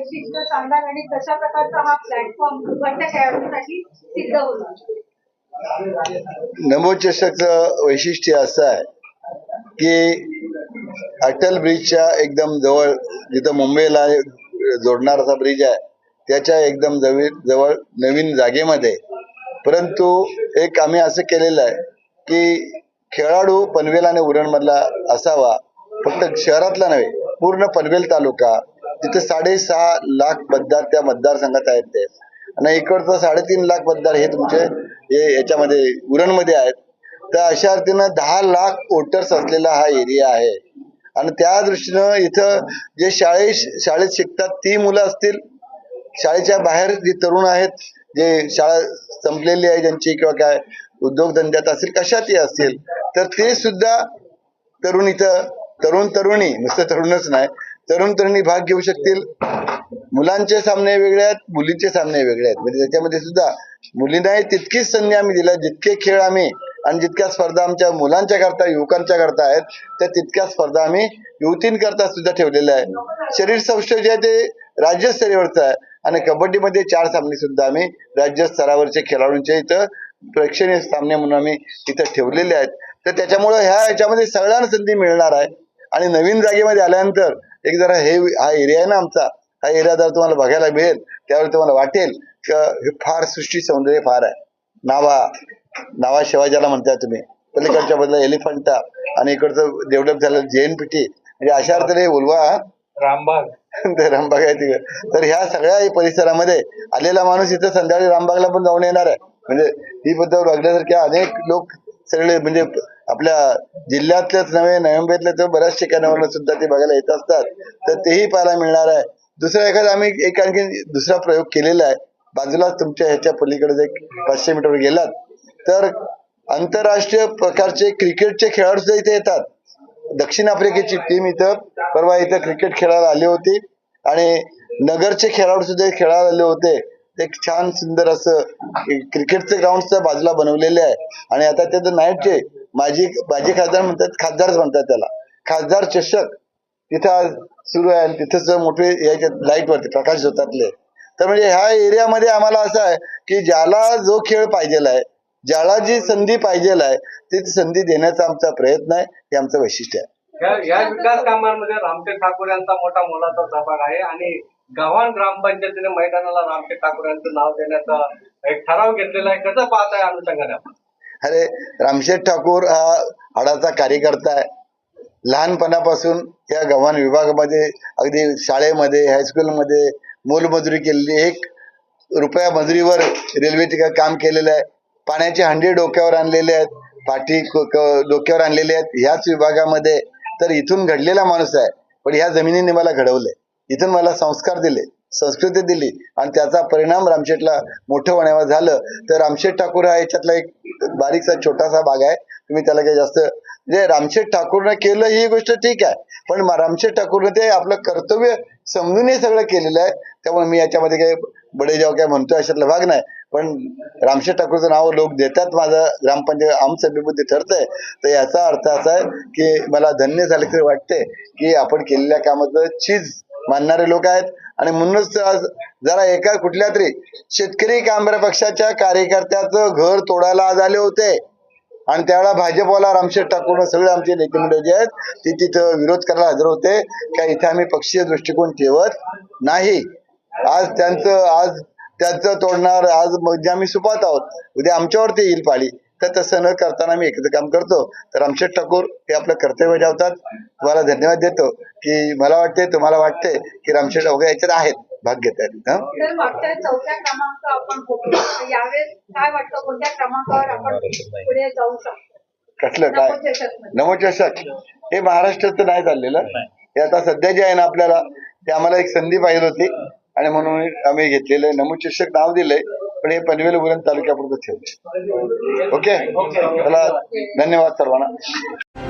वैशिष्ट्य सांगाल आणि कशा प्रकारचा हा प्लॅटफॉर्म उभरत्या खेळाडूंसाठी सिद्ध होणार. नमो चषकचं वैशिष्ट्य असं आहे की अटल ब्रिजच्या एकदम जवळ जिथं मुंबईला जोडणारा ब्रिज आहे त्याच्या एकदम जवळ जवळ नवीन जागेमध्ये. परंतु एक आम्ही असं केलेलं आहे की खेळाडू पनवेल आणि उरणमधला असावा फक्त शहरातला नव्हे पूर्ण पनवेल तालुका तिथे साडेसहा लाख मतदार त्या मतदारसंघात आहेत ते. आणि इकडचं साडेतीन लाख मतदार हे तुमचे हे याच्यामध्ये उरणमध्ये आहेत. तर अशा अर्थीनं दहा लाख वोटर्स असलेला हा एरिया आहे. आणि त्या दृष्टीनं इथं जे शाळे शाळेत शिकतात ती मुलं असतील शाळेच्या बाहेर जे तरुण आहेत जे शाळा संपलेली आहे ज्यांची किंवा काय उद्योगधंद्यात असतील कशातही असतील तर ते सुद्धा तरुण इथं तरुण तरुणी नुसतं तरुणच नाही तरुण तरुणी भाग घेऊ शकतील. मुलांचे सामने वेगळे आहेत मुलींचे सामने वेगळे आहेत. म्हणजे त्याच्यामध्ये सुद्धा मुलींनाही तितकीच संधी आम्ही दिल्या जितके खेळ आम्ही आणि जितक्या स्पर्धा आमच्या मुलांच्या करता युवकांच्या करता आहेत त्या तितक्या स्पर्धा आम्ही युवतींकरता सुद्धा ठेवलेल्या आहे शरीर सौष्ठव जे आहे ते राज्यस्तरीयवरचं आहे. आणि कबड्डीमध्ये चार सामने सुद्धा आम्ही राज्यस्तरावरचे खेळाडूंच्या इथं प्रेक्षणीय सामने म्हणून आम्ही इथं ठेवलेले आहेत. तर त्याच्यामुळं ह्या याच्यामध्ये सगळ्यांना संधी मिळणार आहे. आणि नवीन जागेमध्ये आल्यानंतर एक जरा हे हा एरिया आहे ना आमचा हा एरिया जर तुम्हाला बघायला मिळेल त्यावेळी तुम्हाला वाटेल की हे फार सृष्टी सौंदर्य फार आहे. नावा नावा शिवाजीला म्हणताय तुम्ही. पलीकडच्या बदला एलिफंटा आणि इकडचं डेव्हलप झालं जैन पिठी म्हणजे अशा अर्थाने उलवा रामबाग. ते रामबाग आहे तिकडे. तर ह्या सगळ्या परिसरामध्ये आलेला माणूस इथं संध्याकाळी रामबागला पण जाऊन येणार आहे. म्हणजे ही पद्धत बघण्यासारख्या अनेक लोक सगळे म्हणजे आपल्या जिल्ह्यातल्याच नव्हे नोव्हेंबरतल्या तर बऱ्याच ठिकाणावर सुद्धा ते बघायला येत असतात. तर तेही पाहायला मिळणार आहे. दुसरा एखादा आम्ही एक आणखी दुसरा प्रयोग केलेला आहे. बाजूलाच तुमच्या ह्याच्या पलीकडे जर पाचशे मीटरवर गेलात. तर आंतरराष्ट्रीय प्रकारचे क्रिकेटचे खेळाडू सुद्धा इथे येतात. दक्षिण आफ्रिकेची टीम इथं परवा इथं क्रिकेट खेळायला आली होती. आणि नगरचे खेळाडू सुद्धा खेळायला आले होते. ते एक छान सुंदर असं क्रिकेटचं ग्राउंड बाजूला बनवलेले आहे. आणि आता ते नाईटचे माजी माजी खासदार म्हणतात खासदारच म्हणतात त्याला. खासदार चषक. तिथं आज सुरू आहे आणि तिथंच मोठे याच्यात लाइट वरती प्रकाश होतातले तर म्हणजे ह्या एरियामध्ये आम्हाला असं आहे की ज्याला जो खेळ पाहिजेला आहे ज्याला जी संधी पाहिजेला आहे ती संधी देण्याचा आमचा प्रयत्न आहे हे आमचं वैशिष्ट्य आहे. या या विकास कामांमध्ये रामटेक ठाकूर यांचा मोठा मोलाचा सहभाग आहे आणि गव्हाण ग्रामपंचायतीने मैदानाला रामटेक ठाकूर यांचं नाव देण्याचा एक ठराव घेतलेला आहे. कसं पाहत आहे अनुषंगाने आपण? अरे रामशेठ ठाकूर हा हाडाचा कार्यकर्ता आहे. लहानपणापासून या गव्हाण विभागामध्ये अगदी शाळेमध्ये हायस्कूलमध्ये मोलमजुरी केलेली एक रुपया मजुरीवर रेल्वेचे काम केलेलं आहे. पाण्याचे हंडे डोक्यावर आणलेले आहेत पाठी क- क- डोक्यावर आणलेले आहेत. ह्याच विभागामध्ये तर इथून घडलेला माणूस आहे पण ह्या जमिनीने मला घडवले इथून मला संस्कार दिले. संस्कृती दिली आणि त्याचा परिणाम रामशेठला मोठं होण्यावर झालं. तर रामशेठ ठाकूर हा याच्यातला एक बारीकसा छोटासा भाग आहे. तुम्ही त्याला काही जास्त म्हणजे रामशेठ ठाकूरनं केलं ही गोष्ट ठीक आहे. पण रामशेठ ठाकूरनं ते आपलं कर्तव्य समजून हे सगळं केलेलं आहे. त्यामुळे मी याच्यामध्ये काही बडेजाव काय म्हणतोय अशातला भाग नाही. पण रामशेठ ठाकूरचं नाव लोक देतात माझं ग्रामपंचायत आमसभेमध्ये ठरतंय. तर याचा अर्थ असा आहे की मला धन्य झाल्याचं वाटते की आपण केलेल्या कामाचं चीज मानणारे लोक आहेत. आणि म्हणूनच आज जरा एका कुठल्या तरी शेतकरी कामगार पक्षाच्या कार्यकर्त्याचं घर तोडायला आज आले होते. आणि त्यावेळेला भाजपवाला रामशेठ ठाकूर सगळे आमचे नेते मंडळ जे आहेत ते तिथं विरोध करायला हजर होते. का इथे आम्ही पक्षीय दृष्टिकोन ठेवत नाही. आज त्यांचं आज त्यांचं तोडणार आज म्हणजे आम्ही सुपात आहोत. उद्या आमच्यावरती येईल पाळी. तर तसं न करताना आम्ही एकत्र काम करतो. तर रामशेठ ठाकूर हे आपलं कर्तव्य बजावतात तुम्हाला धन्यवाद देतो की मला वाटते तुम्हाला वाटते की रामशेठ ठाकूर याच्यात आहेत. भाग घेत आहेत? तर मागच्या चौथ्या क्रमांक आपण होतो तर यावेळेस काय वाटतं? कोणत्या क्रमांकावर आपण पुढे जाऊ शकतो? कसलं काय. नवचषक हे महाराष्ट्राचं नाही चाललेलं. हे आता सध्या जे आहे ना आपल्याला ते आम्हाला एक संधी पाहिजे होती. आणि म्हणून आम्ही घेतलेलं नमोचषक नाव दिलंय. पण हे पनवेल उरण तालुक्यापुरतं ठेवले ओके चला धन्यवाद सर्वांना.